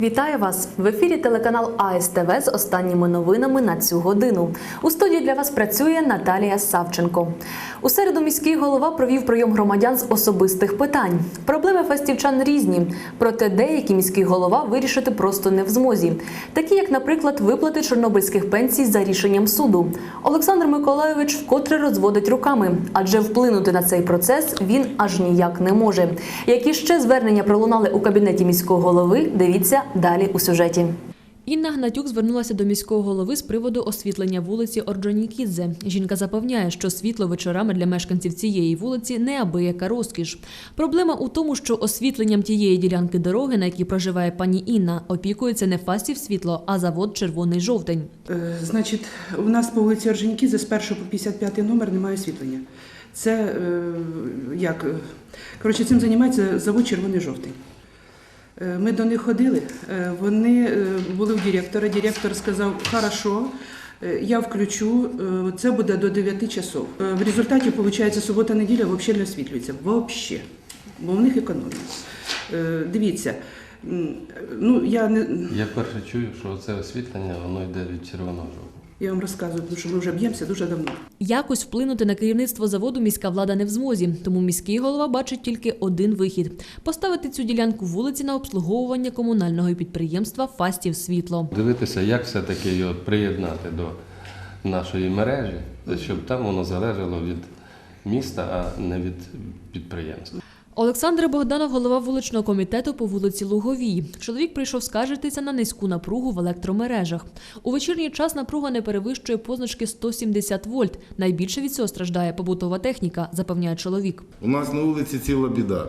Вітаю вас в ефірі телеканал АСТВ з останніми новинами на цю годину. У студії для вас працює Наталія Савченко. У середу міський голова провів прийом громадян з особистих питань. Проблеми фастівчан різні, проте деякі міський голова вирішити просто не в змозі. Такі, як, наприклад, виплати чорнобильських пенсій за рішенням суду. Олександр Миколайович вкотре розводить руками, адже вплинути на цей процес він аж ніяк не може. Які ще звернення пролунали у кабінеті міського голови? Дивіться далі у сюжеті. Інна Гнатюк звернулася до міського голови з приводу освітлення вулиці Орджонікідзе. Жінка запевняє, що світло вечорами для мешканців цієї вулиці неабияка розкіш. Проблема у тому, що освітленням тієї ділянки дороги, на якій проживає пані Інна, опікується не фастів світло, а завод Червоний жовтень. Е, Значить, у нас по вулиці Орджонікідзе з 1 по 55 номер немає освітлення. Це е, як? Коротше, цим займається завод Червоний жовтий. Е, Ми до них ходили, е, вони е, були у директора. Директор сказав, хорошо, я включу, це буде до 9 часов. В результаті, виходить, субота-неділя взагалі не освітлюється. Взагалі. Бо в них економія. Дивіться, ну я не. Я вперше чую, що це освітлення, воно йде від червоного жовтого. Я вам розказую, тому що ми вже б'ємося дуже давно. Якось вплинути на керівництво заводу міська влада не в змозі, тому міський голова бачить тільки один вихід: поставити цю ділянку вулиці на обслуговування комунального підприємства Фастів Світло. Дивитися, як все-таки його приєднати до нашої мережі, щоб там воно залежало від міста, а не від підприємства. Олександр Богданов, голова вуличного комітету по вулиці Луговій. Чоловік прийшов скаржитися на низьку напругу в електромережах. У вечірній час напруга не перевищує позначки 170 вольт. Найбільше від цього страждає побутова техніка, запевняє чоловік. У нас на вулиці ціла біда.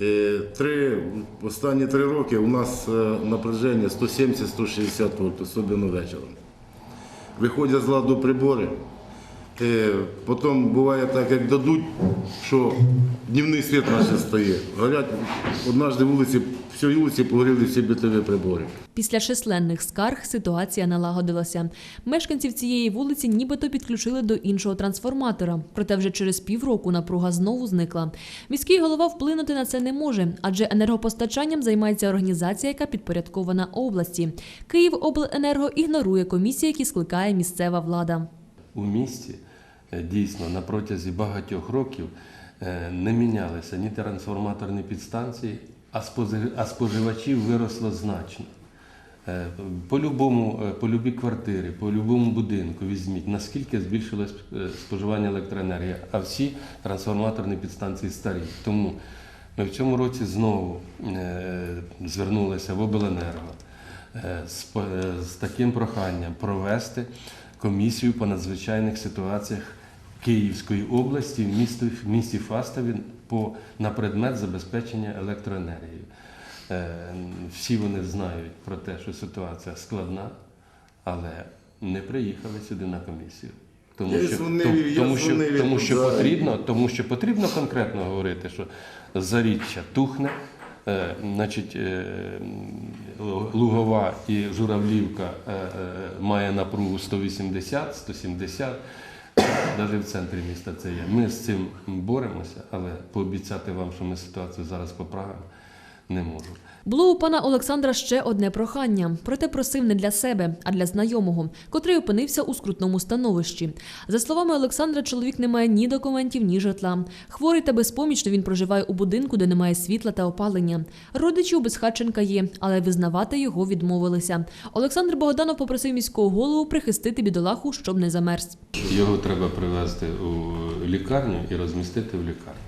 Е, Три, останні три роки у нас е, напряження 170-160 вольт, особливо вечором. Виходять з ладу прибори. Е, Потім буває так, як дадуть, що днівний світ наш стає. Горять однажды вулиці, всій вулиці погоріли всі бітові прибори. Після численних скарг ситуація налагодилася. Мешканців цієї вулиці нібито підключили до іншого трансформатора. Проте вже через півроку напруга знову зникла. Міський голова вплинути на це не може, адже енергопостачанням займається організація, яка підпорядкована області. Київобленерго ігнорує комісії, які скликає місцева влада. У місті дійсно на протязі багатьох років е, не мінялися ні трансформаторні підстанції, а споживачів виросло значно. Е, По любому, е, по любій квартирі, по любому будинку візьміть, наскільки збільшилось е, споживання електроенергії, а всі трансформаторні підстанції старі. Тому ми в цьому році знову е, звернулися в обленерго е, е, з таким проханням провести комісію по надзвичайних ситуаціях Київської області в місті, в місті Фастові по, на предмет забезпечення електроенергією. Е, Всі вони знають про те, що ситуація складна, але не приїхали сюди на комісію. Тому Я що, дзвонив, тому, я тому, що, тому, що да. потрібно, тому що потрібно конкретно говорити, що заріччя тухне, е, значить, е, Лугова і Журавлівка е, е, має напругу 180, 170. Навіть в центрі міста це є. Ми з цим боремося, але пообіцяти вам, що ми ситуацію зараз поправимо, не можу. Було у пана Олександра ще одне прохання, проте просив не для себе, а для знайомого, котрий опинився у скрутному становищі. За словами Олександра, чоловік не має ні документів, ні житла. Хворий та безпомічно він проживає у будинку, де немає світла та опалення. Родичі у безхатченка є, але визнавати його відмовилися. Олександр Богданов попросив міського голову прихистити бідолаху, щоб не замерз. Його треба привезти у лікарню і розмістити в лікарні.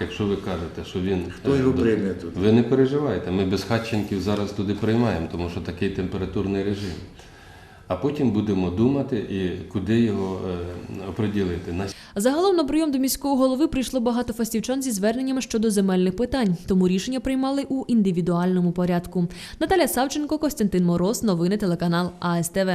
Якщо ви кажете, що він Хто його е, до- прийме тут? Ви не переживайте, ми безхатченків зараз туди приймаємо, тому що такий температурний режим. А потім будемо думати, і куди його е, оприділити. На Загалом на прийом до міського голови прийшло багато фастівчан зі зверненнями щодо земельних питань, тому рішення приймали у індивідуальному порядку. Наталя Савченко, Костянтин Мороз, новини телеканал АСТВ.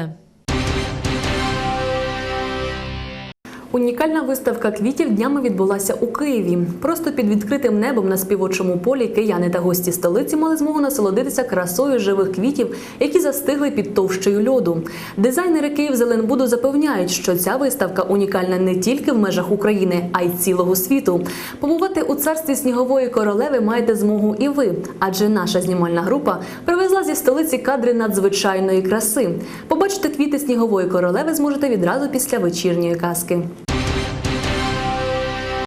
Унікальна виставка квітів днями відбулася у Києві. Просто під відкритим небом на співочому полі кияни та гості столиці мали змогу насолодитися красою живих квітів, які застигли під товщею льоду. Дизайнери Київзеленбуду запевняють, що ця виставка унікальна не тільки в межах України, а й цілого світу. Побувати у царстві снігової королеви маєте змогу і ви, адже наша знімальна група привезла зі столиці кадри надзвичайної краси. Побачити квіти снігової королеви зможете відразу після вечірньої казки.